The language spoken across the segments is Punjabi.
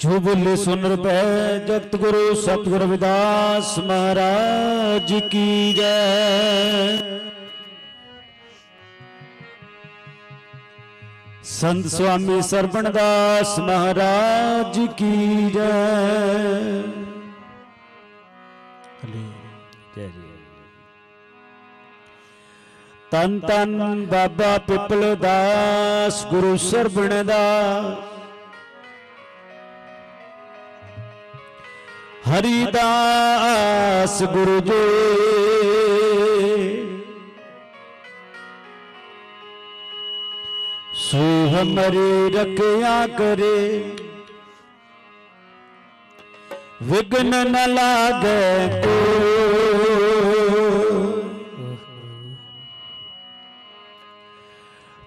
ਜੋ ਬੋਲੇ ਸੁਨ ਰਪੈ, ਜਗਤ ਗੁਰੂ ਸਤਿਗੁਰ ਵਿਦਾਸ ਮਹਾਰਾਜ ਕੀ ਜੈ। ਸੰਤ ਸੁਆਮੀ ਸਰਬਣ ਦਾਸ ਮਹਾਰਾਜ ਕੀ ਜੈ। ਜੈ ਜੀ। ਤਨ ਤਨ ਬਾਬਾ ਪਿਪਲ ਦਾਸ, ਗੁਰੂ ਸਰਬਣ ਦਾਸ ਹਰੀ ਦਾਸ ਗੁਰੂ ਜੀ। ਸੋ ਹਮਰੇ ਰਖਿਆ ਕਰੇ। ਵਿਗਨ ਨ ਲਾਗੇ ਕੋ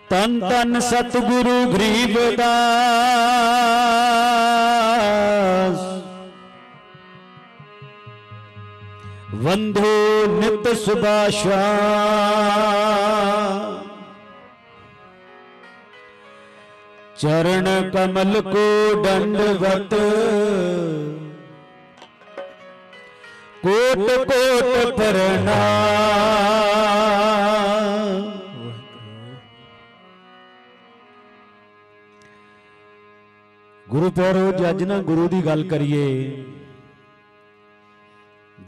ਤਨ ਤਨ ਸਤਿਗੁਰੂ ਗਰੀਬ ਦਾ। ਵੰਦੋ ਨਿਤ ਸੁਭਾਸ਼ਾ ਚਰਨ ਕਮਲ ਕੋ ਦੰਡਵਤ ਕੋਟ ਕੋਟ ਪ੍ਰਣਾਮ ਗੁਰੂ ਪਿਆਰੋ, ਜੇ ਅੱਜ ਨਾ ਗੁਰੂ ਦੀ ਗੱਲ ਕਰੀਏ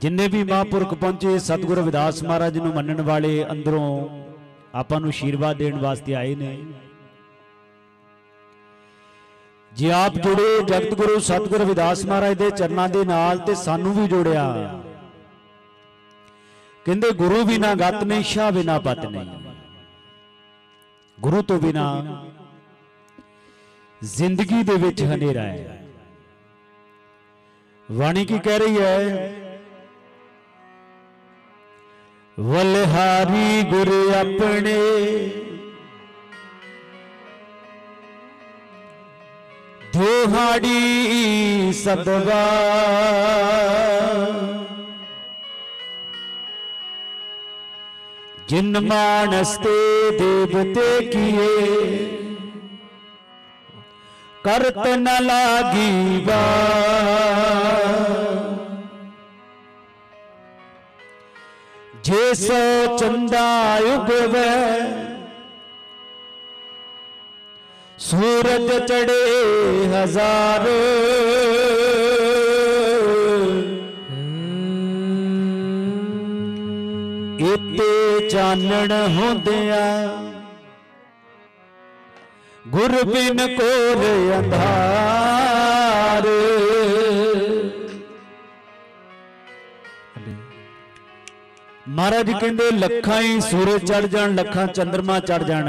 ਜਿੰਨੇ ਵੀ ਮਹਾਂਪੁਰਖ ਪਹੁੰਚੇ, ਸਤਿਗੁਰੂ ਵਿਦਾਸ ਮਹਾਰਾਜ ਨੂੰ ਮੰਨਣ ਵਾਲੇ ਅੰਦਰੋਂ ਆਪਾਂ ਨੂੰ ਆਸ਼ੀਰਵਾਦ ਦੇਣ ਵਾਸਤੇ ਆਏ ਨੇ। ਜੇ ਆਪ ਜੁੜੇ ਜਗਤ ਗੁਰੂ ਸਤਿਗੁਰੂ ਵਿਦਾਸ ਮਹਾਰਾਜ ਦੇ ਚਰਨਾਂ ਦੇ ਨਾਲ ਤੇ ਸਾਨੂੰ ਵੀ ਜੋੜਿਆ, ਕਹਿੰਦੇ ਗੁਰੂ ਬਿਨਾ ਗਤ ਨਹੀਂ, ਸ਼ਾਹ ਬਿਨਾ ਪਤ ਨਹੀਂ, ਗੁਰੂ ਤੋਂ ਬਿਨਾ ਜ਼ਿੰਦਗੀ ਦੇ ਵਿੱਚ ਹਨੇਰਾ ਹੈ। ਵਾਣੀ ਕੀ ਕਹਿ ਰਹੀ ਹੈ? ਵਲਹਾਰੀ ਗੁਰ ਆਪਣੇ। ਦੋਹਾੜੀ ਸਦਵਾ। ਜਿਨ ਮਾਨਸ ਤੇ ਦੇਵਤੇ ਕੀਏ ਕਰਤ ਨ ਲਾਗੀ ਵਾ। ਜੇ ਸੋ ਚੰਦਾ ਉਗਵੇ ਸੂਰਜ ਚੜੇ ਹਜ਼ਾਰ। ਇਤੇ ਚਾਨਣ ਹੁੰਦਿਆਂ ਗੁਰ ਬਿਨ ਕੋਲ ਅੰਧਾਰ। ਮਹਾਰਾਜ ਕਹਿੰਦੇ, ਲੱਖਾਂ ਹੀ ਸੂਰਜ ਚੜ ਜਾਣ, ਲੱਖਾਂ ਚੰ드ਰਮਾ ਚੜ ਜਾਣ।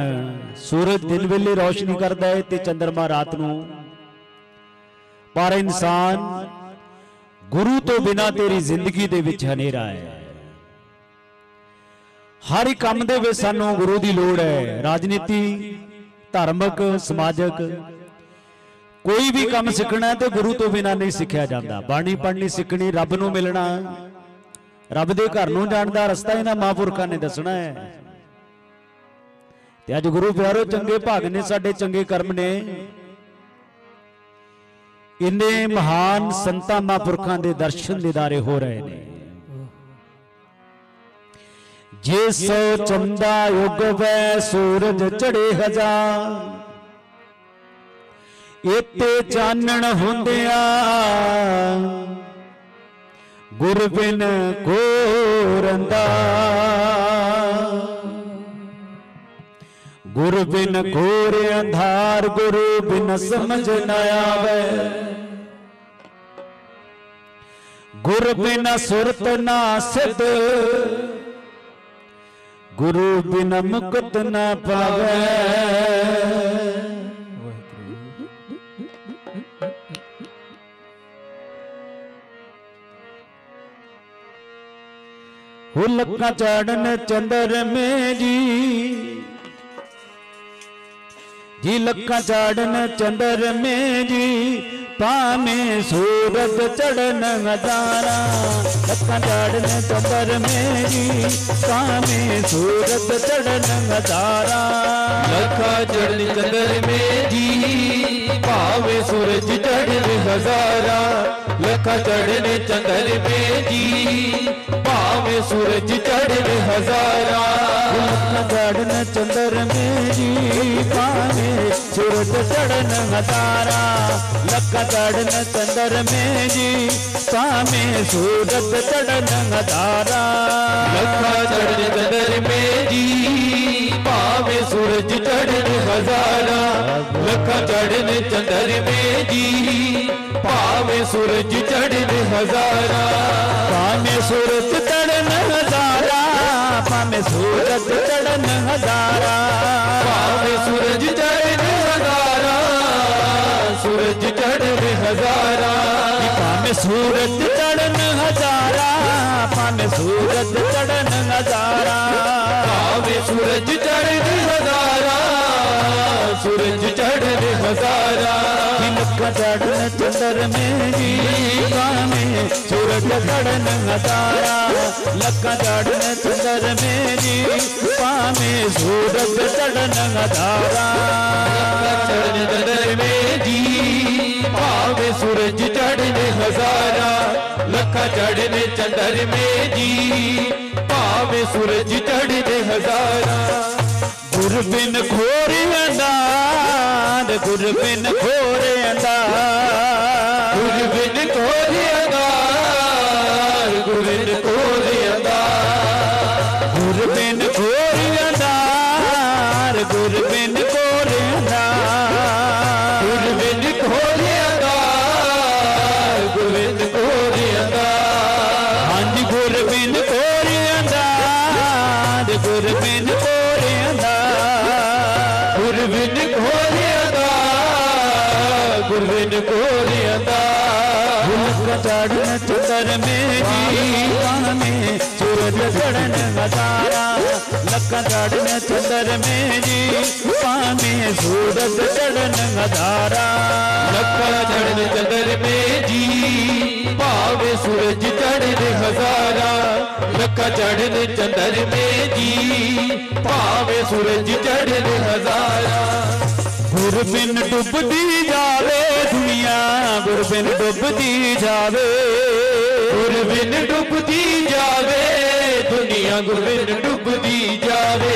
ਸੂਰਜ ਦਿਨ ਵੇਲੇ ਰੋਸ਼ਨੀ ਕਰਦਾ ਹੈ ਤੇ ਚੰ드ਰਮਾ ਰਾਤ ਨੂੰ। ਪਰ ਇਨਸਾਨ ਗੁਰੂ ਤੋਂ ਬਿਨਾ ਤੇਰੀ ਜ਼ਿੰਦਗੀ ਦੇ ਵਿੱਚ ਹਨੇਰਾ ਹੈ ਹਰ ਇੱਕ ਕੰਮ ਦੇ ਵਿੱਚ ਸਾਨੂੰ ਗੁਰੂ ਦੀ ਲੋੜ ਹੈ ਰਾਜਨੀਤੀ, ਧਾਰਮਿਕ, ਸਮਾਜਿਕ, ਕੋਈ ਵੀ ਕੰਮ ਸਿੱਖਣਾ ਹੈ ਤੇ ਗੁਰੂ ਤੋਂ ਬਿਨਾ ਨਹੀਂ ਸਿੱਖਿਆ ਜਾਂਦਾ। ਬਾਣੀ ਪੜ੍ਹਨੀ ਸਿੱਖਣੀ, ਰੱਬ ਨੂੰ ਮਿਲਣਾ। ਰੱਬ ਦੇ ਘਰ ਨੂੰ ਜਾਣ ਦਾ ਰਸਤਾ ਇਹਨਾਂ ਮਹਾਂਪੁਰਖਾਂ ਨੇ ਦੱਸਣਾ ਹੈ। ਤੇ ਅੱਜ ਗੁਰੂ ਪਿਆਰੋ ਚੰਗੇ ਭਾਗ ਨੇ ਸਾਡੇ ਚੰਗੇ ਕਰਮ ਨੇ। ਇੰਨੇ ਮਹਾਨ ਸੰਤਾਂ ਮਹਾਂਪੁਰਖਾਂ ਦੇ ਦਰਸ਼ਨ ਦਿਦਾਰੇ ਹੋ ਰਹੇ ਨੇ। ਜੇ ਸੋ ਚੰਦਾ ਉਗਵੈ ਸੂਰਜ ਚੜੇ ਹਜ਼ਾਰ। ਇਤੇ ਚਾਨਣ ਹੁੰਦਿਆਂ ਗੁਰ ਬਿਨ ਕੋਰੰਦਾ ਗੁਰ ਬਿਨ ਘੋਰ ਅੰਧਾਰ, ਗੁਰੂ ਬਿਨ ਸਮਝ ਨ ਆਵੇ। ਗੁਰ ਬਿਨ ਸੁਰਤ ਨਾ ਸਿਧ। ਗੁਰੂ ਬਿਨ ਮੁਕਤ ਨ ਪਾਵੇ। ਹੋ ਲੱਕਾਂ ਚਾੜਨ ਚੰਦਰ ਮੇ ਜੀ ਜੀ ਲੱਕਾਂ ਚਾੜਨ ਚੰਦਰ ਮੇ ਜੀ ਪਾਵੇਂ ਸੂਰਜ ਚੜਨ ਹਜ਼ਾਰਾਂ। ਲੱਕਾਂ ਚਾੜਨ ਚੰਦਰ ਮੇ ਜੀ ਪਾਵੇਂ ਸੂਰਜ ਚੜਨ ਹਜ਼ਾਰਾਂ। ਲੱਖਾਂ ਚੜ੍ਹਨ ਚੰਦਰ ਮੇ ਜੀ ਭਾਵੇਂ ਸੂਰਜ ਚੜ੍ਹਨ ਹਜ਼ਾਰਾ। ਲੱਖਾਂ ਚੜ੍ਹਨ ਚੰਦਰ ਮੇ ਜੀ ਸੂਰਜ ਚੜ੍ਹਨ ਹਜ਼ਾਰਾ। ਲੱਕਾਂ ਚਾੜਨ ਚੰਦਰ ਮੇ ਜੀ ਪਾਵੇਂ ਸੂਰਜ ਚੜਨ ਹਜ਼ਾਰਾਂ। ਲੱਕਾਂ ਚਾੜਨ ਚੰਦਰ ਮੇ ਜੀ ਪਾਵੇਂ ਸੂਰਜ ਚੜਨ ਹਜ਼ਾਰਾਂ। ਲੱਖਾਂ ਚੜ੍ਹਨ ਚੰਦਰ ਮੇ ਜੀ ਭਾਵੇਂ ਸੂਰਜ ਚੜ੍ਹਨ ਹਜ਼ਾਰਾ ਲੱਖਾਂ ਚੜਨ ਚੰਦਰ ਮੇ ਜੀ ਭਾਵੇਂ ਸੂਰਜ ਚੜ੍ਹਨ ਹਜ਼ਾਰਾ ਭਾਵੇਂ ਸੂਰਜ ਚੜਨ ਹਜ਼ਾਰਾ ਭਾਵੇਂ ਸੂਰਜ ਚੜਨ ਹਜ਼ਾਰਾਂ ਭਾਵੇਂ ਸੂਰਜ ਚੜਨ ਹਜ਼ਾਰਾ ਸੂਰਜ ਚੜ੍ਹਨ ਹਜ਼ਾਰਾ ਭਾਵੇਂ ਸੂਰਜ ਚੜਨ ਹਜ਼ਾਰਾ ਭਾਵੇਂ ਸੂਰਜ ਚੜਨ ਹਜ਼ਾਰਾ ਭਾਵੇਂ ਸੂਰਜ ਚੜ੍ਹਨ ਚੜ੍ਹਨ ਹਜ਼ਾਰਾ ਲੱਖਾਂ ਚੜਨ ਚੰਦਰ ਮੇ ਜੀ ਭਾਵੇਂ ਸੂਰਜ ਚੜਨ ਹਜ਼ਾਰਾਂ ਲੱਖਾਂ ਚੜਨ ਚੰਦਰ ਮੇ ਜੀ ਭਾਵੇਂ ਸੂਰਜ ਚੜਨ ਹਜ਼ਾਰਾਂ ਚੜ੍ਹਨ ਚੰਦਰ ਮੇ ਜੀ ਭਾਵੇਂ ਸੂਰਜ ਚੜ੍ਹਨ ਹਜ਼ਾਰਾ ਲੱਖਾਂ ਚੜ੍ਹਨ ਚੰਦਰ ਮੇ ਜੀ ਭਾਵੇਂ ਸੂਰਜ ਚੜ੍ਹਨ ਹਜ਼ਾਰਾ ਗੁਰ ਬਿਨ ਖੋਰਿਆਂ ਦਾ। ਗੁਰ ਬਿਨ ਖੋਰਿਆਂ ਦਾ ਗੁਰ ਬਿਨ ਕੋਰਿਆ ਦਾ। ਗੁਰ ਬਿਨ ਕੋਰਿਆ ਦਾ। ਗੁਰ ਚੜਨ ਹਜ਼ਾਰਾਂ ਲੱਖਾਂ ਚੜਨ ਚੰਦਰ ਮੇ ਜੀ ਪਾਵੇਂ ਸੂਰਜ ਚੜਨ ਹਜ਼ਾਰਾਂ। ਲੱਖਾਂ ਚੜ੍ਹਨ ਚੰਦਰ ਮੇ ਜੀ ਭਾਵੇਂ ਸੂਰਜ ਚੜ੍ਹਨ ਹਜ਼ਾਰਾ। ਲੱਖਾਂ ਚੜ੍ਹਨ ਚੰਦਰ ਮੇ ਜੀ ਭਾਵੇਂ ਸੂਰਜ ਚੜ੍ਹਨ ਹਜ਼ਾਰਾ। ਗੁਰ ਬਿਨ ਡੁੱਬਦੀ ਜਾਵੇ ਦੁਨੀਆ ਗੁਰ ਬਿਨ ਡੁੱਬਦੀ ਜਾਵੇ। ਗੁਰ ਬਿਨ ਡੁੱਬਦੀ ਜਾਵੇ ਦੁਨੀਆ ਗੁਰ ਡੁੱਬਦੀ ਜਾਵੇ।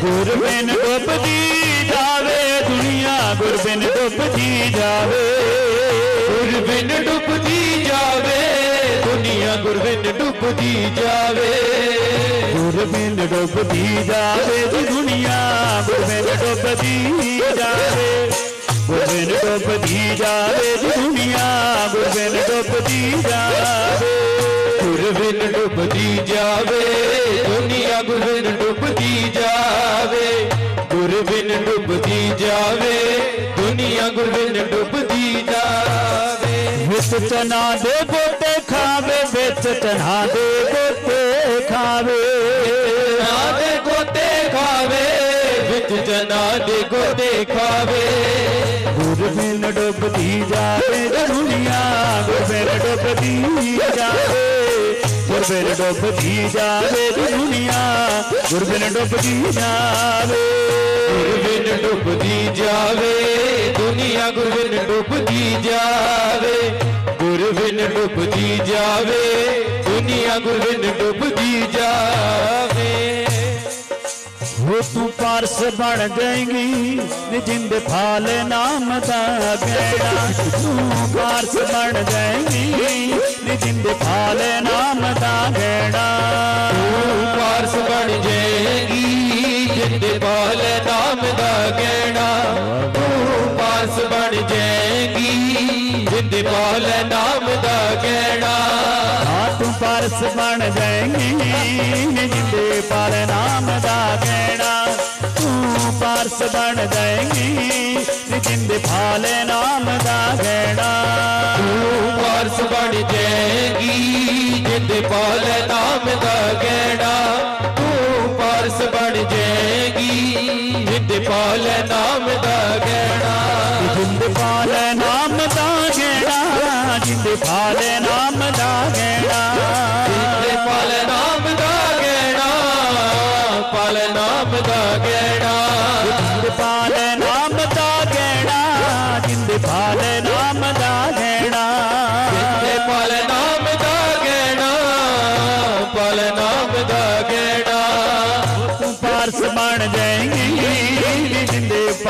ਗੁਰ ਡੁੱਬਦੀ ਜਾਵੇ, ਦੁਨੀਆ ਗੁਰ ਡੁੱਬਦੀ ਜਾਵੇ। ਗੁਰ ਡੁੱਬਦੀ ਜਾਵੇ, ਦੁਨੀਆ ਗੁਰ ਡੁੱਬਦੀ ਜਾਵੇ। ਗੁਰ ਡੁੱਬਦੀ ਜਾਵੇ ਜੀ ਦੁਨੀਆ ਗੁਰ ਡੁੱਬਦੀ ਜਾਵੇ। ਗੁਰ ਡੁੱਬਦੀ ਜਾਵੇ ਜੀ ਦੁਨੀਆ ਗੁਰ ਡੁੱਬਦੀ ਜਾਵੇ। ਗੁਰ ਬਿਨ ਡੁੱਬਦੀ ਜਾਵੇ ਦੁਨੀਆ ਗੁਰ ਬਿਨ ਡੁੱਬਦੀ ਜਾਵੇ। ਗੁਰ ਬਿਨ ਡੁੱਬਦੀ ਜਾਵੇ ਦੁਨੀਆ ਗੁਰ ਬਿਨ ਡੁੱਬਦੀ ਜਾਵੇ। ਵਿੱਚ ਚਨਾ ਦੇ ਗੋਟੇ ਖਾਵੇ ਵਿੱਚ ਚਨਾ ਦੇ ਗੋਟੇ ਖਾਵੇ। ਨਾ ਦੇ ਗੋਤੇ ਖਾਵੇ ਵਿੱਚ ਜਨਾ ਦੇ ਗੋਤੇ ਖਾਵੇ। ਗੁਰ ਬਿਨ ਡੁੱਬਦੀ ਜਾਵੇ ਗੁਰ ਡੁੱਬਦੀ ਜਾਵੇ ਜੀ ਦੁਨੀਆ ਗੁਰ ਡੁੱਬਦੀ ਜਾਵੇ। ਗੁਰਬਿਨ ਡੁੱਬਦੀ ਜਾਵੇ, ਦੁਨੀਆ ਗੁਰ ਡੁੱਬਦੀ ਜਾਵੇ। ਗੁਰਬਿਨ ਡੁੱਬਦੀ ਜਾਵੇ, ਦੁਨੀਆ ਗੁਰ ਬਿਨ ਡੁੱਬਦੀ ਜਾਵੇ। ਹੋ ਤੂੰ ਪਾਰਸ ਬਣ ਜਾਏਗੀ ਨੀ ਜਿੰਦ ਫਾਲ ਨਾਮ ਦਾ ਗਹਿਣਾ ਤੂੰ ਪਾਰਸ ਬਣ ਜਾਏਗੀ ਨੀ ਜਿੰਦੇ ਫਾਲੇ ਨਾਮ ਦਾ ਗੇੜਾ। ਤੂੰ ਪਾਰਸ ਬਣ ਜਾਏਗੀ ਜਿੰਦੇ ਪਾਲ ਨਾਮ ਦਾ ਗਹਿਣਾ ਤੂੰ ਪਾਰਸ ਬਣ ਜਾਏਗੀ ਜਿੰਦੇ ਪਾਲ ਨਾਮ ਦਾ ਗਹਿਣਾ ਤੂੰ ਪਰਸ ਬਣ ਜਾਏਂਗੀ ਨੀ ਜਿੰਦੇ ਫਾਲੇ ਨਾਮ ਦਾ ਗੇੜਾ। ਤੂੰ ਬਣ ਜਾਏਂਗੀ। ਨੀ ਜਿੰਦੇ ਫਾਲੇ ਨਾਮ ਦਾ ਗੇੜਾ ਤੂੰ ਵਾਰਸ ਬਣ ਜਾਏਗੀ, ਜਿੰਦੇ ਪਾਲ ਨਾਮ ਦਾ ਗਹਿਣਾ। ਤੂੰ ਪਾਰਸ ਬਣ ਜਾਏਗੀ, ਜਿੰਦੇ ਪਾਲ ਨਾਮ ਦਾ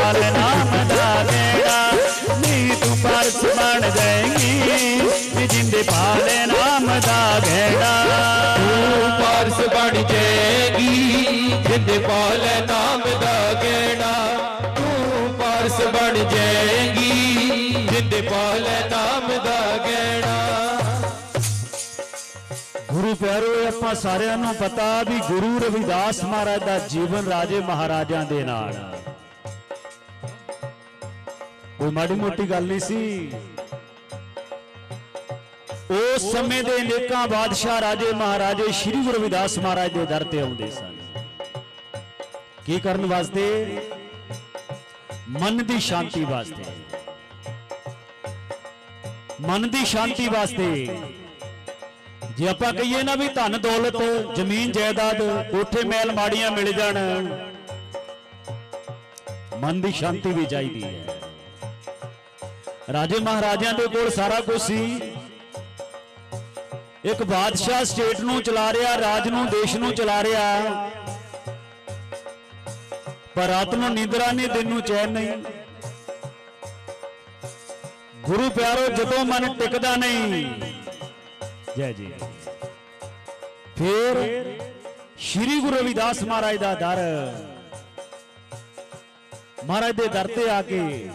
ਜਿੰਦੇ ਪਾਲੇ ਨਾਮ ਦਾ ਗਹਿਣਾ ਨੀ ਤੂੰ ਪਾਰਸ ਬਣ ਜਾਏਂਗੀ ਜਿੰਦੇ ਪਾਲੇ ਨਾਮ ਦਾ ਗਹਿਣਾ ਤੂੰ ਪਾਰਸ ਬਣ ਜਾਏਗੀ ਜਿੰਦੇ ਪਾਲ ਨਾਮ ਦਾ ਗਹਿਣਾ ਤੂੰ ਪਾਰਸ ਬਣ ਜਾਏਗੀ ਜਿੰਦੇ ਪਾਲ ਨਾਮ ਦਾ ਗਹਿਣਾ ਗੁਰੂ ਪਿਆਰੋ ਆਪਾਂ ਸਾਰਿਆਂ ਨੂੰ ਪਤਾ ਵੀ ਗੁਰੂ ਰਵਿਦਾਸ ਮਹਾਰਾਜ ਦਾ ਜੀਵਨ ਰਾਜੇ ਮਹਾਰਾਜਾਂ ਦੇ ਨਾਲ। ਕੋਈ ਮਾੜੀ ਮੋਟੀ ਗੱਲ ਨਹੀਂ ਸੀ ਉਸ ਸਮੇਂ ਦੇ ਅਨੇਕਾਂ ਬਾਦਸ਼ਾਹ ਰਾਜੇ ਮਹਾਰਾਜੇ ਸ੍ਰੀ ਗੁਰੂ ਰਵਿਦਾਸ ਮਹਾਰਾਜ ਦੇ ਦਰ ਤੇ ਆਉਂਦੇ ਸਨ ਕੀ ਕਰਨ ਵਾਸਤੇ ਮਨ ਦੀ ਸ਼ਾਂਤੀ ਵਾਸਤੇ ਮਨ ਦੀ ਸ਼ਾਂਤੀ ਵਾਸਤੇ ਜੇ ਆਪਾਂ ਕਹੀਏ ਨਾ ਵੀ ਧਨ ਦੌਲਤ ਜ਼ਮੀਨ ਜਾਇਦਾਦ ਕੋਠੇ ਮਹਿਲ ਮਾੜੀਆਂ ਮਿਲ ਜਾਣ ਮਨ ਦੀ ਸ਼ਾਂਤੀ ਵੀ ਚਾਹੀਦੀ ਹੈ ਰਾਜੇ ਮਹਾਰਾਜਿਆਂ ਦੇ ਕੋਲ ਸਾਰਾ ਕੁਝ ਸੀ। ਇੱਕ ਬਾਦਸ਼ਾਹ ਸਟੇਟ ਨੂੰ ਚਲਾ ਰਿਹਾ, ਰਾਜ ਨੂੰ, ਦੇਸ਼ ਨੂੰ ਚਲਾ ਰਿਹਾ। ਪਰ ਰਾਤ ਨੂੰ ਨੀਂਦਰਾ ਨਹੀਂ ਦਿਨ ਨੂੰ ਚੈਨ ਨਹੀਂ। ਗੁਰੂ ਪਿਆਰੋ, ਜਦੋਂ ਮਨ ਟਿਕਦਾ ਨਹੀਂ। ਜੈ ਜੀ। ਫਿਰ ਸ਼੍ਰੀ ਗੁਰੂ ਰਵਿਦਾਸ ਮਹਾਰਾਜ ਦਾ ਦਰ। ਮਹਾਰਾਜ ਦੇ ਦਰ ਤੇ ਆ ਕੇ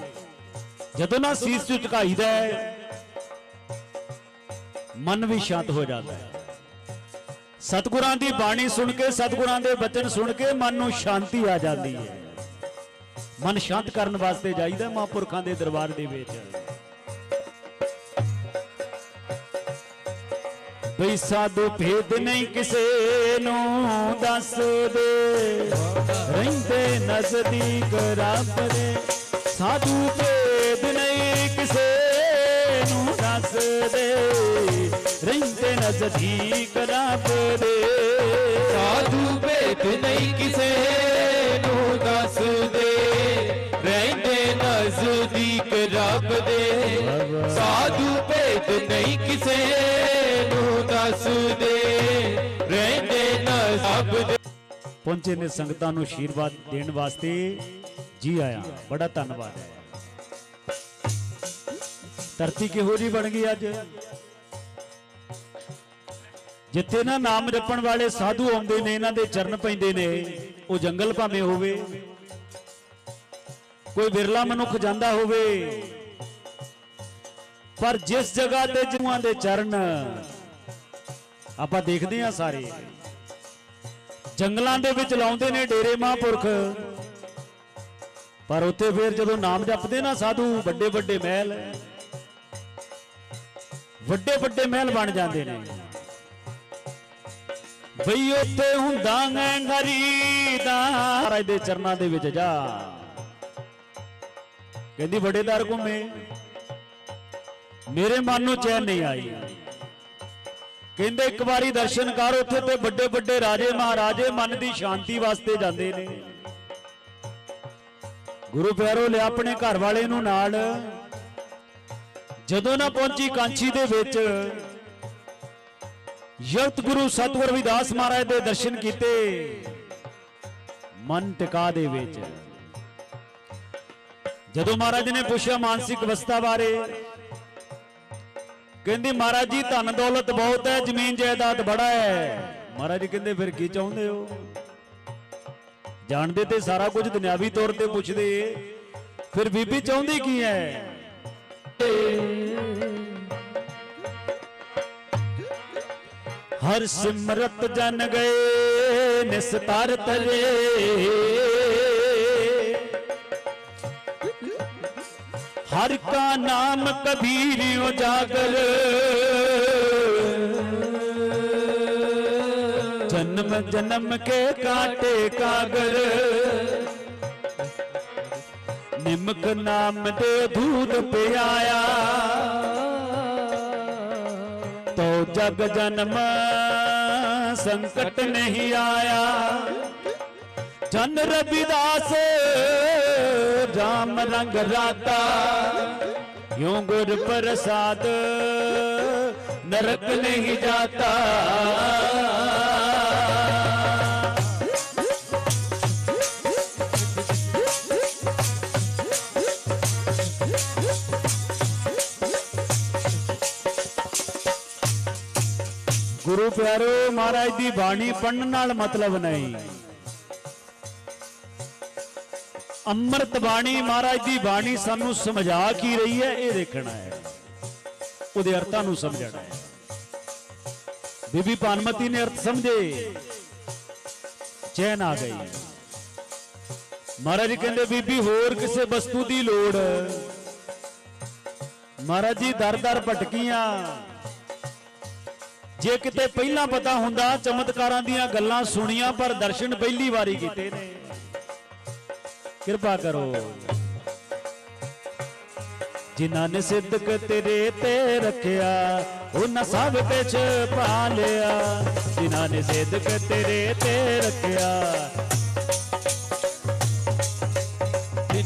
ਜਦੋਂ ਨਾ ਸੀਸ ਚ ਝੁਕਾਈਦਾ ਹੈ, ਮਨ ਵੀ ਸ਼ਾਂਤ ਹੋ ਜਾਂਦਾ ਹੈ। ਸਤਿਗੁਰਾਂ ਦੀ ਬਾਣੀ ਸੁਣ ਕੇ, ਸਤਿਗੁਰਾਂ ਦੇ ਬਚਨ ਸੁਣ ਕੇ ਮਨ ਨੂੰ ਸ਼ਾਂਤੀ ਆ ਜਾਂਦੀ ਹੈ। ਮਨ ਸ਼ਾਂਤ ਕਰਨ ਵਾਸਤੇ ਜਾਈਦਾ ਮਹਾਂਪੁਰਖਾਂ ਦੇ ਦਰਬਾਰ ਦੇ ਵਿੱਚ। ਬਈ ਸਾਧੂ ਭੇਦ ਨਹੀਂ ਕਿਸੇ ਨੂੰ ਦੱਸਦੇ। ਰਹਿੰਦੇ ਨਜ਼ਦੀਕ ਰੱਬ ਦੇ। ਸਾਧੂ ਭੇਦ ਦੱਸਦੇ ਰਹਿੰਦੇ ਨਜ਼ਦੀਕ ਰੱਬ ਦੇ ਸਾਧੂ ਭੇਦ ਨਹੀਂ ਕਿਸੇ ਨੂੰ ਦੱਸਦੇ ਰਹਿੰਦੇ ਨਜ਼ਦੀਕ ਰੱਬ ਦੇ। ਸਾਧੂ ਭੇਦ ਨਹੀਂ ਕਿਸੇ ਨੂੰ ਦੱਸਦੇ ਰਹਿੰਦੇ ਨਜ਼ਬ ਪਹੁੰਚੇ ਨੇ ਸੰਗਤਾਂ ਨੂੰ ਆਸ਼ੀਰਵਾਦ ਦੇਣ ਵਾਸਤੇ। ਜੀ ਆਇਆ, ਬੜਾ ਧੰਨਵਾਦ ਹੈ। ਧਰਤੀ ਕਿਹੋ ਜੀ ਬਣ ਗਈ ਅੱਜ? ਜਿੱਥੇ ਨਾ ਨਾਮ ਜਪਣ ਵਾਲੇ ਸਾਧੂ ਆਉਂਦੇ ਨੇ, ਇਹਨਾਂ ਦੇ ਚਰਨ ਪੈਂਦੇ ਨੇ, ਉਹ ਜੰਗਲ ਭਾਵੇਂ ਹੋਵੇ, ਕੋਈ ਵਿਰਲਾ ਮਨੁੱਖ ਜਾਂਦਾ ਹੋਵੇ, ਪਰ ਜਿਸ ਜਗ੍ਹਾ ਤੇ ਜੂਆਂ ਦੇ ਚਰਨ ਆਪਾਂ ਦੇਖਦੇ ਹਾਂ ਸਾਰੇ, ਜੰਗਲਾਂ ਦੇ ਵਿੱਚ ਲਾਉਂਦੇ ਨੇ ਡੇਰੇ ਮਹਾਂਪੁਰਖ, ਪਰ ਉੱਥੇ ਫਿਰ ਜਦੋਂ ਨਾਮ ਜਪਦੇ ਨਾ ਸਾਧੂ ਵੱਡੇ ਵੱਡੇ ਮਹਿਲ ਵੱਡੇ ਵੱਡੇ ਮਹਿਲ ਬਣ ਜਾਂਦੇ ਨੇ। ਬਈ ਉੱਥੇ ਹੁੰਦਾ ਹੈ ਗਰੀਦਾ ਮਹਾਰਾਜ ਦੇ ਚਰਨਾਂ ਦੇ ਵਿੱਚ ਜਾ। ਕਹਿੰਦੀ ਵੱਡੇਦਾਰ ਘੁੰਮੇ। ਮੇਰੇ ਮਨ ਨੂੰ ਚੈਨ ਨਹੀਂ ਆਈ। ਕਹਿੰਦੇ, ਇੱਕ ਵਾਰੀ ਦਰਸ਼ਨ ਕਰ, ਉੱਥੇ ਤੇ ਵੱਡੇ ਵੱਡੇ ਰਾਜੇ, ਮਹਾਰਾਜੇ ਮਨ ਦੀ ਸ਼ਾਂਤੀ ਵਾਸਤੇ ਜਾਂਦੇ ਨੇ। ਗੁਰੂ ਪਿਆਰੋ, ਲਿਆ ਆਪਣੇ ਘਰ ਵਾਲੇ ਨੂੰ ਨਾਲ। ਜਦੋਂ ਨਾ ਪਹੁੰਚੀ ਕਾਂਚੀ ਦੇ ਵਿੱਚ ਯਗਤ ਗੁਰੂ ਸਤਿਗੁਰ ਰਵਿਦਾਸ ਮਹਾਰਾਜ ਦੇ ਦਰਸ਼ਨ ਕੀਤੇ, ਮਨ ਟਿਕਾ ਦੇ ਵਿੱਚ। ਜਦੋਂ ਮਹਾਰਾਜ ਨੇ ਪੁੱਛਿਆ ਮਾਨਸਿਕ ਅਵਸਥਾ ਬਾਰੇ, ਕਹਿੰਦੀ, ਮਹਾਰਾਜ ਜੀ, ਧਨ ਦੌਲਤ ਬਹੁਤ ਹੈ, ਜ਼ਮੀਨ ਜਾਇਦਾਦ ਬੜਾ ਹੈ। ਮਹਾਰਾਜ ਕਹਿੰਦੇ, ਫਿਰ ਕੀ ਚਾਹੁੰਦੇ ਹੋ? ਜਾਣਦੇ ਤੇ ਸਾਰਾ ਕੁਝ ਦੁਨਿਆਵੀ ਤੌਰ ਤੇ ਪੁੱਛਦੇ, ਫਿਰ ਬੀਬੀ ਚਾਹੁੰਦੀ ਕੀ ਹੈ? ਹਰ ਸਿਮਰਤ ਜਨ ਗਏ ਨਿਸਤਾਰ ਤਰੇ ਹਰ ਕਾ ਨਾਮ ਕਬੀਰ ਉਜਾਗਰ। ਜਨਮ ਜਨਮ ਕੇ ਕਾਟੇ ਕਾਗਰ। ਨਿਮਕ ਨਾਮ ਦੇ ਦੂਧ ਪਿਆਇਆ। ਤੋ ਜਗ ਜਨਮ ਸੰਕਟ ਨਹੀਂ ਆਇਆ। ਜਨ ਰਵਿਦਾਸ ਰਾਮ ਰੰਗ ਰਾਤਾ। ਯੋ ਗੁਰ ਪ੍ਰਸਾਦ ਨਰਕ ਨਹੀਂ ਜਾਤਾ। ਗੁਰੂ ਪਿਆਰੇ, ਮਹਾਰਾਜ ਦੀ ਬਾਣੀ ਪੜਨ ਨਾਲ ਮਤਲਬ ਨਹੀਂ। ਅੰਮ੍ਰਿਤ ਬਾਣੀ, ਮਹਾਰਾਜ ਦੀ ਬਾਣੀ ਸਾਨੂੰ ਸਮਝਾ ਕੀ ਰਹੀ ਹੈ, ਇਹ ਦੇਖਣਾ ਹੈ। ਉਹਦੇ ਅਰਥਾਂ ਨੂੰ ਸਮਝਣਾ ਹੈ। ਬੀਬੀ ਪਾਨਮਤੀ ਨੇ ਅਰਥ ਸਮਝੇ। ਚੈਨ ਆ ਗਈ। ਮਹਾਰਾਜ ਜੀ ਕਹਿੰਦੇ, ਬੀਬੀ, ਹੋਰ ਕਿਸੇ ਵਸਤੂ ਦੀ ਲੋੜ? ਮਹਾਰਾਜ ਜੀ ਦਰ ਦਰ ਭਟਕੀਆਂ। ਜੇ ਕਿਤੇ ਪਹਿਲਾਂ ਪਤਾ ਹੁੰਦਾ, ਚਮਤਕਾਰਾਂ ਦੀਆਂ ਗੱਲਾਂ ਸੁਣੀਆਂ, ਪਰ ਦਰਸ਼ਨ ਪਹਿਲੀ ਵਾਰੀ ਕੀਤੇ ਨੇ। ਕਿਰਪਾ ਕਰੋ। ਜਿਨ੍ਹਾਂ ਨੇ ਸਿੱਧਕ ਤੇਰੇ ਤੇ ਰੱਖਿਆ, ਉਹਨਾਂ ਸਭ ਕੁਝ ਪਾ ਲਿਆ। ਜਿਨ੍ਹਾਂ ਨੇ ਸਿੱਧਕ ਤੇਰੇ ਤੇ ਰੱਖਿਆ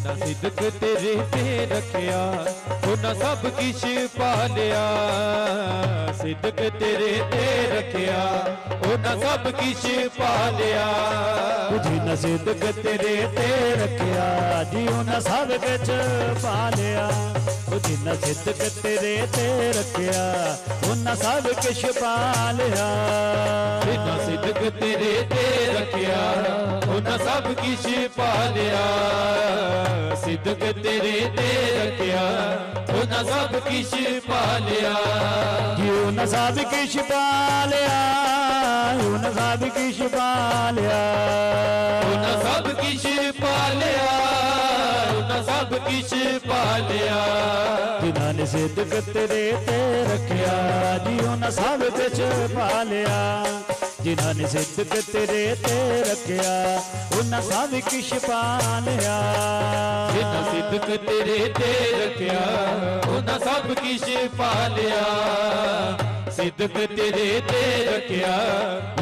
ਜਿਨ੍ਹਾਂ ਸਿੱਧਕ ਤੇਰੇ ਤੇ ਰੱਖਿਆ, ਉਹਨਾਂ ਸਭ ਕਿਛ ਪਾ ਲਿਆ। ਸਿੱਧਕ ਤੇਰੇ ਤੇ ਰੱਖਿਆ, ਉਹਨਾਂ ਸਭ ਕਿਛ ਪਾ ਲਿਆ। ਜਿਨ੍ਹਾਂ ਸਿੱਧਕ ਤੇਰੇ ਤੇ ਰੱਖਿਆ, ਜੀ ਉਹਨਾਂ ਸਭ ਕੁਝ ਪਾ ਲਿਆ। ਉਹ ਜਿਨ੍ਹਾਂ ਸਿੱਧਕ ਤੇਰੇ ਤੇ ਰੱਖਿਆ, ਉਹਨਾਂ ਸਭ ਕੁਝ ਪਾ ਲਿਆ। ਜਿਨ੍ਹਾਂ ਸਿੱਧਕ ਤੇਰੇ ਤੇ ਉਹਨਾਂ ਸਭ ਕਿਛ ਪਾਲਿਆ ਸਿੱਧਕ ਤੇਰੇ ਤੇ ਰੱਖਿਆ। ਉਹਨਾਂ ਸਭ ਕਿਛ ਪਾ ਲਿਆ। ਜੀ ਉਹਨਾਂ ਸਭ ਕੁਝ ਪਾ ਲਿਆ ਉਹਨਾਂ ਸਭ ਕੁਝ ਪਾ ਲਿਆ। ਉਹਨਾਂ ਸਭ ਕਿਛ ਪਾ ਲਿਆ ਉਹਨਾਂ ਸਭ ਕਿਛ ਪਾ ਲਿਆ। ਜਿਨ੍ਹਾਂ ਨੇ ਸਿੱਧਕ ਤੇਰੇ ਤੇ ਰੱਖਿਆ ਜੀ ਉਹਨਾਂ ਸਭ ਕੁਝ ਪਾ ਲਿਆ। ਜਿਨ੍ਹਾਂ ਨੇ ਸਿੱਧਕ ਤੇਰੇ ਤੇ ਰੱਖਿਆ ਉਹਨਾਂ ਸਭ ਕੁਝ ਪਾ ਲਿਆ। ਜਿਨ੍ਹਾਂ ਸਿੱਧਕ ਤੇਰੇ ਤੇ ਰੱਖਿਆ ਉਹਨਾਂ ਸਭ ਕਿਛ ਪਾ ਲਿਆ। ਸਿੱਧਕ ਤੇਰੇ ਤੇ ਰੱਖਿਆ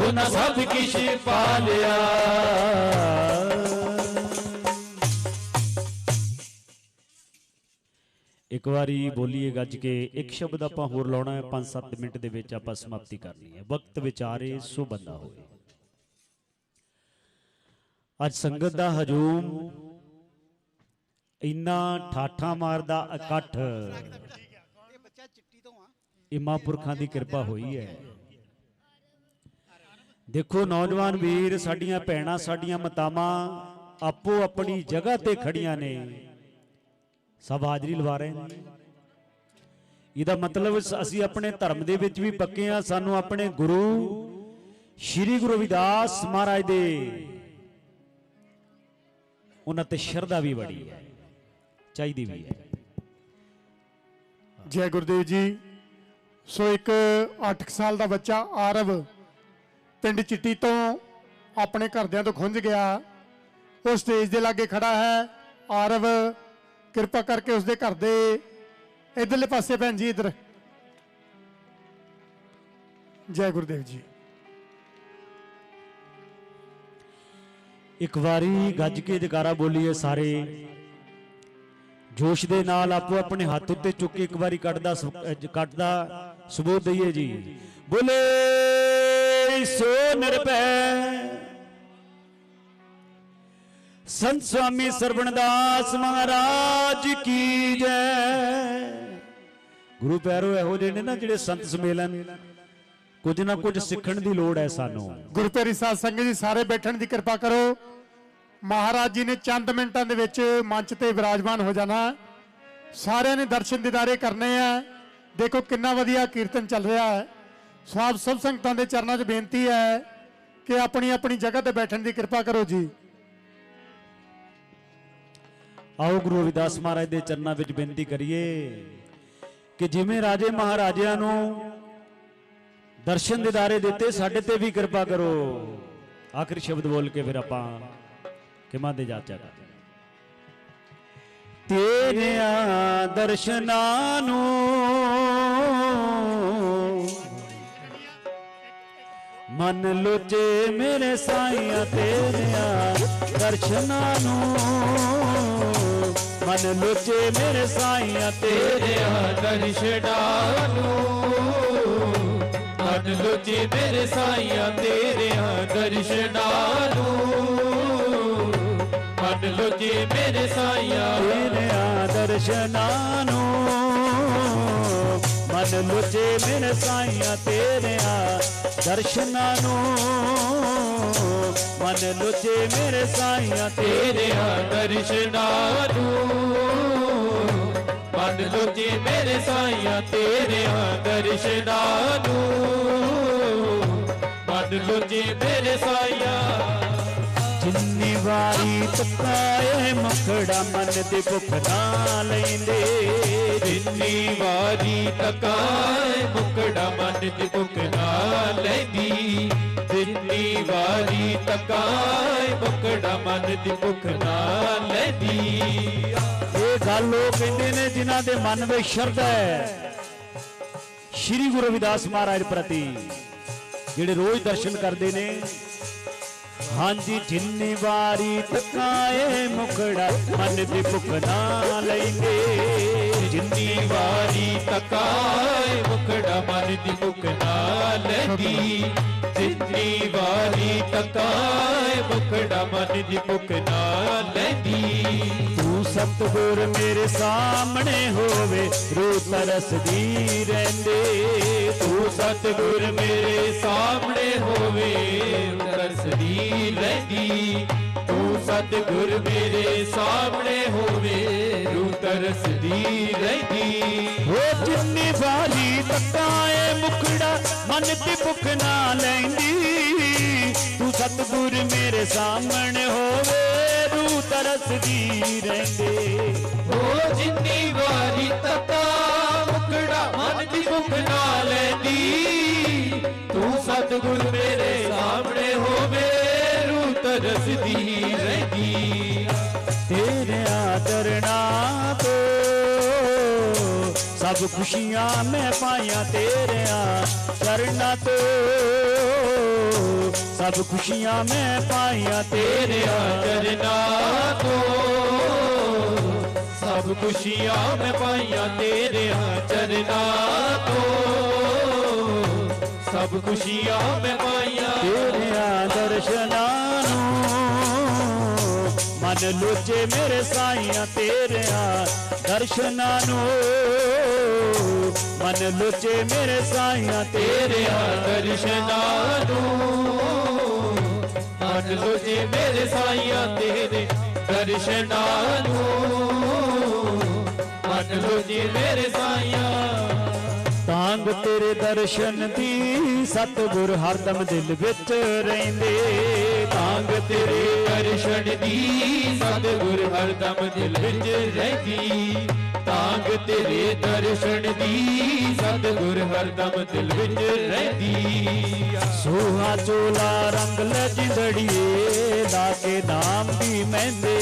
ਉਹਨਾਂ ਸਭ ਕਿਛ ਪਾ ਲਿਆ। ਇੱਕ ਵਾਰੀ ਬੋਲੀਏ ਗੱਜ ਕੇ, ਇੱਕ ਸ਼ਬਦ ਆਪਾਂ ਹੋਰ ਲਾਉਣਾ ਹੈ 5-7 ਮਿੰਟ ਦੇ ਵਿੱਚ ਆਪਾਂ ਸਮਾਪਤੀ ਕਰਨੀ ਹੈ। ਵਕਤ ਵਿਚਾਰੇ ਸੋ ਬੰਦਾ ਹੋਏ। ਅੱਜ ਸੰਗਤ ਦਾ ਹਜੂਮ ਇੰਨਾ ਠਾਠਾ ਮਾਰਦਾ ਇਕੱਠ। ਇਹ ਬੱਚਾ ਚਿੱਟੀ ਤੋਂ ਆ। ਇਹ ਮਹਾਂਪੁਰਖਾਂ ਦੀ ਕਿਰਪਾ ਹੋਈ ਹੈ। ਦੇਖੋ ਨੌਜਵਾਨ ਵੀਰ ਸਾਡੀਆਂ ਭੈਣਾਂ ਸਾਡੀਆਂ ਮਾਤਾਵਾਂ ਆਪੋ ਆਪਣੀ ਜਗ੍ਹਾ ਤੇ ਖੜੀਆਂ ਨੇ। ਸਭ ਹਾਜ਼ਰੀ ਲਵਾ ਰਹੇ ਨੇ। ਇਹਦਾ ਮਤਲਬ ਅਸੀਂ ਆਪਣੇ ਧਰਮ ਦੇ ਵਿੱਚ ਵੀ ਪੱਕੇ ਆ ਸਾਨੂੰ ਆਪਣੇ ਗੁਰੂ ਸ੍ਰੀ ਗੁਰੂ ਰਵਿਦਾਸ ਮਹਾਰਾਜ ਦੇ ਉਹਨਾਂ ਤੇ ਸ਼ਰਧਾ ਵੀ ਬੜੀ ਹੈ। ਚਾਹੀਦੀ ਵੀ ਹੈ। ਜੈ ਗੁਰਦੇਵ ਜੀ। ਸੋ ਇੱਕ 8 ਸਾਲ ਦਾ ਬੱਚਾ ਆਰਵ ਪਿੰਡ ਚਿੱਟੀ ਤੋਂ ਆਪਣੇ ਘਰਦਿਆਂ ਤੋਂ ਖੁੰਝ ਗਿਆ। ਉਹ ਸਟੇਜ ਦੇ ਲਾਗੇ ਖੜਾ ਹੈ। ਆਰਵ ਕਿਰਪਾ ਕਰਕੇ ਉਸਦੇ ਘਰ ਦੇ ਇਧਰਲੇ ਪਾਸੇ ਭੈਣ ਜੀ ਇਧਰ। ਜੈ ਗੁਰਦੇਵ ਜੀ। ਇੱਕ ਵਾਰੀ ਗੱਜ ਕੇ ਜਕਾਰਾ ਬੋਲੀਏ ਸਾਰੇ। ਜੋਸ਼ ਦੇ ਨਾਲ ਆਪੋ ਆਪਣੇ ਹੱਥ ਉੱਤੇ ਚੁੱਕ ਕੇ ਇੱਕ ਵਾਰੀ ਕੱਢਦਾ ਸ- ਸਬੂਤ ਦਈਏ ਜੀ। ਬੋਲੇ, ਸੋ ਨਿਰਭੈ। ਸੰਤ ਸਵਾਮੀ ਸਰਵਣਦਾਸ ਮਹਾਰਾਜ ਕੀ ਜੈ। ਗੁਰੂ ਪੈਰੋ ਇਹੋ ਜਿਹੇ ਨੇ ਨਾ ਜਿਹੜੇ ਸੰਤ ਸਮੇਲਨ ਕੁਝ ਨਾ ਕੁਝ ਸਿੱਖਣ ਦੀ ਲੋੜ ਹੈ ਸਾਨੂੰ। ਗੁਰਪਿਆਰੀ ਸਾਧ ਸੰਗਤ ਜੀ, ਸਾਰੇ ਬੈਠਣ ਦੀ ਕਿਰਪਾ ਕਰੋ। ਮਹਾਰਾਜ ਜੀ ਨੇ ਚੰਦ ਮਿੰਟਾਂ ਦੇ ਵਿੱਚ ਮੰਚ ਤੇ ਵਿਰਾਜਮਾਨ ਹੋ ਜਾਣਾ। ਸਾਰਿਆਂ ਨੇ ਦਰਸ਼ਨ ਦਿਦਾਰੇ ਕਰਨੇ ਆ। ਦੇਖੋ ਕਿੰਨਾ ਵਧੀਆ ਕੀਰਤਨ ਚੱਲ ਰਿਹਾ ਹੈ। ਸੋ ਸਭ ਸੰਗਤਾਂ ਦੇ ਚਰਨਾਂ 'ਚ ਬੇਨਤੀ ਹੈ ਕਿ ਆਪਣੀ ਆਪਣੀ ਜਗ੍ਹਾ ਤੇ ਬੈਠਣ ਦੀ ਕਿਰਪਾ ਕਰੋ ਜੀ। ਆਓ ਗੁਰੂ ਰਵਿਦਾਸ ਮਹਾਰਾਜ ਦੇ ਚਰਨਾਂ ਵਿੱਚ ਬੇਨਤੀ ਕਰੀਏ ਕਿ ਜਿਵੇਂ ਰਾਜੇ ਮਹਾਰਾਜਿਆਂ ਨੂੰ ਦਰਸ਼ਨ ਦਿਦਾਰੇ ਦਿੱਤੇ, ਸਾਡੇ ਤੇ ਵੀ ਕਿਰਪਾ ਕਰੋ। ਆਖਰੀ ਸ਼ਬਦ ਬੋਲ ਕੇ ਫਿਰ ਆਪਾਂ ਕਿਮਾਂ ਦੇ ਜਾਚਾ ਕਰ। ਤੇਰਿਆਂ ਦਰਸ਼ਨਾਂ ਨੂੰ ਮਨ ਲੋਚੇ ਮੇਰੇ ਸਾਈਆਂ ਤੇਰਿਆਂ ਦਰਸ਼ਨਾਂ ਨੂੰ ਮਨ ਲੋਚੇ ਮੇਰੇ ਸਾਈਆਂ ਤੇਰਿਆਂ ਤੇਰਿਆਂ ਦਰਸ਼ਨਾਂ ਨੂੰ ਮਨ ਲੋਚੇ ਮੇਰੇ ਸਾਈਆਂ ਤੇਰਿਆਂ ਦਰਸ਼ਨਾਂ ਨੂੰ ਮਨ ਲੋਚੇ ਮੇਰੇ ਸਾਈਆਂ ਤੇਰਿਆਂ ਦਰਸ਼ਨਾਂ ਨੂੰ ਮਨ ਲੋਚੇ ਮੇਰੇ ਸਾਈਆਂ ਤੇਰਿਆਂ ਦਰਸ਼ਨਾਂ ਨੂੰ ਮਨ ਲੋਚੇ ਮੇਰੇ ਸਾਈਆਂ ਤੇਰਿਆਂ ਦਰਸ਼ਨਾਂ ਨੂੰ ਮਨ ਲੋਚੇ ਮੇਰੇ ਸਾਈਆਂ ਤੇਰਿਆਂ ਦਰਸ਼ਨਾਂ ਨੂੰ ਮਨ ਲੋਚੇ ਮੇਰੇ ਸਾਈਆਂ ਜਿੰਨੀ ਵਾਰੀ ਤਕਾਏ ਮਨ ਦੇ ਭੁੱਖ ਨਾ ਲੈਂਦੇ। ਜਿੰਨੀ ਵਾਰੀ ਤਕਾਏ ਮੁਕੜਾ ਮਨ ਦੀ ਭੁੱਖ ਨਾ ਲੈਂਦੀ। ਜਿੰਨੀ ਵਾਰੀ ਤਕਾਏ ਮੁਕੜਾ ਮਨ ਦੀ ਭੁੱਖ ਨਾ ਲੈਂਦੀ। ਇਹ ਗੱਲ ਉਹ ਕਹਿੰਦੇ ਨੇ ਜਿਨ੍ਹਾਂ ਦੇ ਮਨ ਵਿੱਚ ਸ਼ਰਧਾ ਹੈ। ਸ਼੍ਰੀ ਗੁਰੂ ਰਵਿਦਾਸ ਮਹਾਰਾਜ ਪ੍ਰਤੀ ਜਿਹੜੇ ਰੋਜ਼ ਦਰਸ਼ਨ ਕਰਦੇ ਨੇ ਹਾਂਜੀ, ਜਿੰਨੀ ਵਾਰੀ ਤਕਾਏ ਮੁਖੜਾ ਮਨ ਦੀ ਭੁੱਖ ਨਾ ਲੈਂਦੇ। ਜਿੰਨੀ ਵਾਰੀ ਤਕਾਏ ਮੁਕੜਾ, ਮਨ ਦੀ ਭੁੱਖ ਨਾ ਲੈਂਦੀ। ਜਿੰਨੀ ਵਾਰੀ ਤਕਾਏ ਮੁਕੜਾ ਮਨ ਦੀ ਭੁੱਖ ਨਾ ਲੈਂਦੀ। ਤੂੰ ਸਤਿਗੁਰ ਮੇਰੇ ਸਾਹਮਣੇ ਹੋਵੇ ਰੂਹ ਤਰਸਦੀ ਰਹਿੰਦੇ। ਤੂੰ ਸਤਿਗੁਰ ਮੇਰੇ ਸਾਹਮਣੇ ਹੋਵੇ ਤਰਸਦੀ ਰਹਿੰਦੀ। ਤੂੰ ਸਤਿਗੁਰ ਮੇਰੇ ਸਾਹਮਣੇ ਹੋਵੇ ਰੂ ਤਰਸਦੀ ਰਹਿੰਦੀ। ਉਹ ਜਿੰਨੀ ਵਾਰੀ ਤਕਾਏ ਮੁਖੜਾ ਮਨ ਦੀ ਭੁੱਖ ਨਾ ਲੈਂਦੀ ਤੂੰ ਸਤਿਗੁਰ ਮੇਰੇ ਸਾਹਮਣੇ ਹੋਵੇ ਤਰਸਦੀ ਰਹਿੰਦੇ। ਜਿੰਨੀ ਵਾਰੀ ਤਤਾ ਮੁਕੜਾ ਮਨ ਦੀ ਭੁੱਖ ਨਾ ਲੈਂਦੀ ਤੂੰ ਸਤਿਗੁਰ ਮੇਰੇ ਸਾਹਮਣੇ ਹੋਵੇ ਰੂ ਤਰਸਦੀ ਰਹਿੰਦੀ। ਤੇਰੇ ਆਦਰਣਾ ਤੋਂ ਸਭ ਖੁਸ਼ੀਆਂ ਮੈਂ ਪਾਈਆਂ ਤੇਰਿਆਂ ਚਰਨਾਂ ਤੋਂ। ਸਭ ਖੁਸ਼ੀਆਂ ਮੈਂ ਪਾਈਆਂ ਤੇਰਿਆਂ ਤੇਰਿਆਂ ਚਰਨਾਂ ਤੋਂ। ਸਭ ਖੁਸ਼ੀਆਂ ਮੈਂ ਪਾਈਆਂ ਤੇਰਿਆਂ ਚਰਨਾਂ ਤੋਂ। ਸਭ ਖੁਸ਼ੀਆਂ ਮੈਂ ਪਾਈਆਂ ਤੇਰਿਆਂ ਦਰਸ਼ਨਾਂ ਮਨ ਲੋਚੇ ਮੇਰੇ ਸਾਈਆਂ ਤੇਰਿਆਂ ਦਰਸ਼ਨਾਂ ਨੂੰ। ਮਨ ਲੋਚੇ ਮੇਰੇ ਸਾਈਆਂ ਤੇਰਿਆਂ ਦਰਸ਼ਨਾਂ ਨੂੰ। ਮਨ ਲੋ ਮੇਰੇ ਸਾਈਆਂ ਤੇਰੇ ਦਰਸ਼ਨਾਂ ਨੂੰ। ਮਨ ਲੋ ਮੇਰੇ ਸਾਈਆਂ। ਤਾਂਗ ਤੇਰੇ ਦਰਸ਼ਨ ਦੀ ਸਤਿਗੁਰ ਹਰਦਮ ਦਿਲ ਵਿੱਚ ਰਹਿੰਦੇ। ਤਾਂਗ ਤੇਰੇ ਦਰਸ਼ਨ ਦੀ ਸਤਿਗੁਰ ਹਰਦਮ ਦਿਲ ਵਿੱਚ ਰਹਿੰਦੀ। ਤਾਂਗ ਤੇਰੇ ਦਰਸ਼ਨ ਦੀ ਸਤਿਗੁਰ ਹਰਦਮ ਦਿਲ ਵਿੱਚ ਰਹਿੰਦੀ। ਸੋਹਾ ਚੋਲਾ ਰੰਗ ਲੈ ਜਿੰਦੜੀਏ ਲਾ ਕੇ ਨਾਮ ਦੀ ਮਹਿੰਦੇ।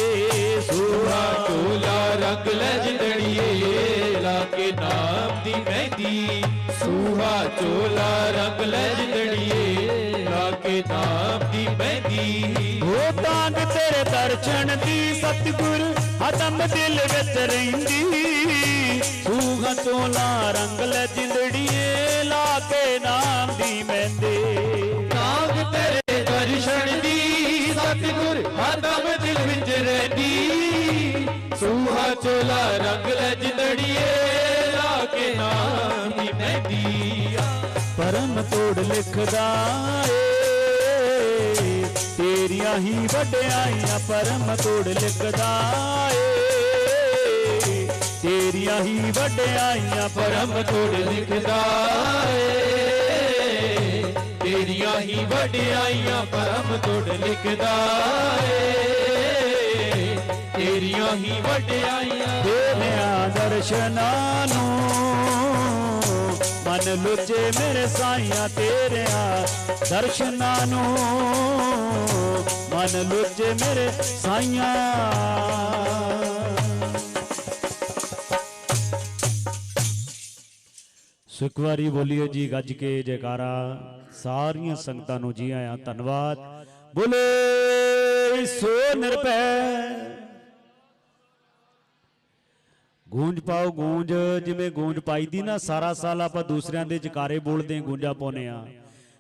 ਸੂਹਾ ਸੋਹਾ ਚੋਲਾ ਰੰਗ ਲੈ ਜਿੰਦੜੀਏ ਲਾ ਕੇ ਨਾਮ ਦੀ ਮਹਿੰਦੀ। ਸੂਹਾ ਚੋਲਾ ਰੰਗ ਲੈ ਜਿੰਦੜੀਏ ਲਾ ਦੀ ਮਹਿੰਦੀ ਉਹ ਤਾਂਗ ਤੇਰੇ ਦਰਸ਼ਨ ਦੀ ਸਤਿਗੁਰ ਹਤਮ ਦਿਲ ਵਿੱਚ ਰਹਿੰਦੀ। ਸੂਹਾ ਚੋਲਾ ਰੰਗ ਲੈ ਜਿੰਦੜੀਏ ਲਾ ਕੇ ਨਾਮ ਦੀ ਮਹਿੰਦੇ। ਨਾਗ ਤੇਰੇ ਦਰਸ਼ਨ ਦੀ ਸਤਿਗੁਰ ਹਤਮ ਦਿਲ ਵਿੱਚ ਰਹਿੰਦੀ। ਸੂਹਾ ਚੋਲਾ ਰੰਗ ਲੈ ਜਿੰਦੜੀਏ ਲਾ ਕੇ ਨਾਮ ਪਰਮ ਤੋੜ ਲਿਖਦਾ ਏ। ਤੇਰੀਆਂ ਹੀ ਵਡਿਆਈਆਂ ਪਰਮ ਤੋੜ ਲਿਖਦਾ ਏ। ਤੇਰੀਆਂ ਹੀ ਵਡਿਆਈਆਂ ਪਰਮ ਪਰਮ ਤੋੜ ਲਿਖਦਾ ਏ। ਤੇਰੀਆਂ ਹੀ ਵਡਿਆਈਆਂ ਪਰਮ ਤੋੜ ਲਿਖਦਾ ਏ। ਤੇਰੀਆਂ ਹੀ ਵਡਿਆਈਆਂ। ਤੇਰਿਆਂ ਦਰਸ਼ਨਾਂ ਨੂੰ ਮਨ ਲੁੱਚੇ ਮੇਰੇ ਸਾਈਆਂ ਤੇਰਿਆਂ, ਦਰਸ਼ਨਾਂ ਨੂੰ। ਮਨ ਲੁੱਚੇ ਮੇਰੇ ਸਾਈਆਂ। ਸੋ ਇੱਕ ਵਾਰੀ ਬੋਲਿਓ ਜੀ ਗੱਜ ਕੇ ਜੈਕਾਰਾ, ਸਾਰੀਆਂ ਸੰਗਤਾਂ ਨੂੰ ਜੀ ਆਇਆਂ ਧੰਨਵਾਦ। ਬੋਲੇ, ਸੋ ਨਿਰਭੈ ਗੂੰਜ ਪਾਓ ਗੂੰਜ ਜਿਵੇਂ ਗੂੰਜ ਪਾਈਦੀ ਨਾ ਸਾਰਾ ਸਾਲ ਆਪਾਂ ਦੂਸਰਿਆਂ ਦੇ ਜਕਾਰੇ ਬੋਲਦੇ ਹਾਂ, ਗੂੰਜਾਂ ਪਾਉਂਦੇ ਆ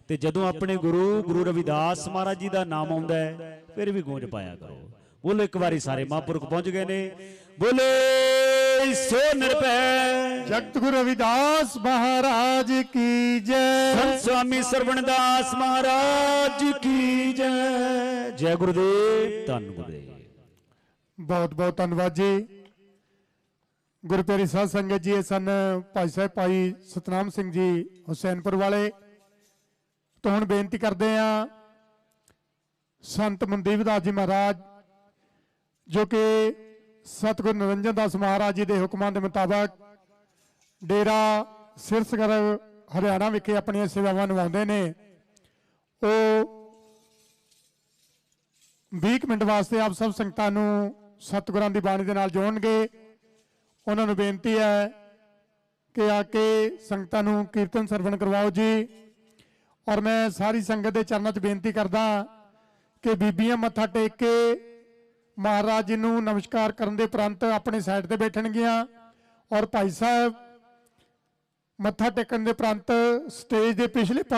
ਤੇ ਜਦੋਂ ਆਪਣੇ ਗੁਰੂ ਗੁਰੂ ਰਵਿਦਾਸ ਮਹਾਰਾਜ ਜੀ ਦਾ ਨਾਮ ਆਉਂਦਾ ਹੈ ਫਿਰ ਵੀ ਗੂੰਜ ਪਾਇਆ ਕਰੋ। ਬੋਲੋ ਇੱਕ ਵਾਰੀ ਸਾਰੇ ਮਹਾਂਪੁਰਖ ਪਹੁੰਚ ਗਏ ਨੇ। ਬੋਲੇ ਸੋ ਨਿਰਭੈ। ਜਗਤ ਗੁਰੂ ਰਵਿਦਾਸ ਮਹਾਰਾਜ ਕੀ ਜੈ। ਸੰਤ ਸਵਾਮੀ ਸਰਵਣਦਾਸ ਮਹਾਰਾਜ ਕੀ ਜੈ। ਜੈ ਗੁਰਦੇਵ ਧੰਨ ਗੁਰਦੇਵ। ਬਹੁਤ ਬਹੁਤ ਧੰਨਵਾਦ ਜੀ। ਗੁਰਪਿਆਰੀ ਸਾਧ ਸੰਗਤ ਜੀ, ਇਹ ਸਨ ਭਾਈ ਸਾਹਿਬ, ਭਾਈ ਸਤਨਾਮ ਸਿੰਘ ਜੀ, ਹੁਸੈਨਪੁਰ ਵਾਲੇ। ਤੋਂ ਹੁਣ ਬੇਨਤੀ ਕਰਦੇ ਆ ਸੰਤ ਮਨਦੀਪ ਦਾਸ ਜੀ ਮਹਾਰਾਜ, ਜੋ ਕਿ ਸਤਿਗੁਰ ਨਿਰੰਜਨ ਦਾਸ ਮਹਾਰਾਜ ਜੀ ਦੇ ਹੁਕਮਾਂ ਦੇ ਮੁਤਾਬਕ ਡੇਰਾ ਸਿਰਸਗਰ ਹਰਿਆਣਾ ਵਿਖੇ ਆਪਣੀਆਂ ਸੇਵਾਵਾਂ ਨਿਭਾਉਂਦੇ ਨੇ। ਉਹ 20 ਕੁ ਮਿੰਟ ਵਾਸਤੇ ਆਪ ਸਭ ਸੰਗਤਾਂ ਨੂੰ ਸਤਿਗੁਰਾਂ ਦੀ ਬਾਣੀ ਦੇ ਨਾਲ ਜੋੜਨਗੇ। ਉਹਨਾਂ ਨੂੰ ਬੇਨਤੀ ਹੈ ਕਿ ਆ ਕੇ ਸੰਗਤਾਂ ਨੂੰ ਕੀਰਤਨ ਸਰਵਣ ਕਰਵਾਓ ਜੀ। ਔਰ ਮੈਂ ਸਾਰੀ ਸੰਗਤ ਦੇ ਚਰਨਾਂ 'ਚ ਬੇਨਤੀ ਕਰਦਾ ਕਿ ਬੀਬੀਆਂ ਮੱਥਾ ਟੇਕ ਕੇ ਮਹਾਰਾਜ ਜੀ ਨੂੰ ਨਮਸਕਾਰ ਕਰਨ ਦੇ ਉਪਰੰਤ ਆਪਣੇ ਸਾਈਡ ਤੇ ਬੈਠਣਗੀਆਂ। ਔਰ ਭਾਈ ਸਾਹਿਬ, ਮੱਥਾ ਟੇਕਣ ਦੇ ਪ੍ਰੰਤ ਸਟੇਜ ਦੇ ਪਿਛਲੇ ਪਾਸੇ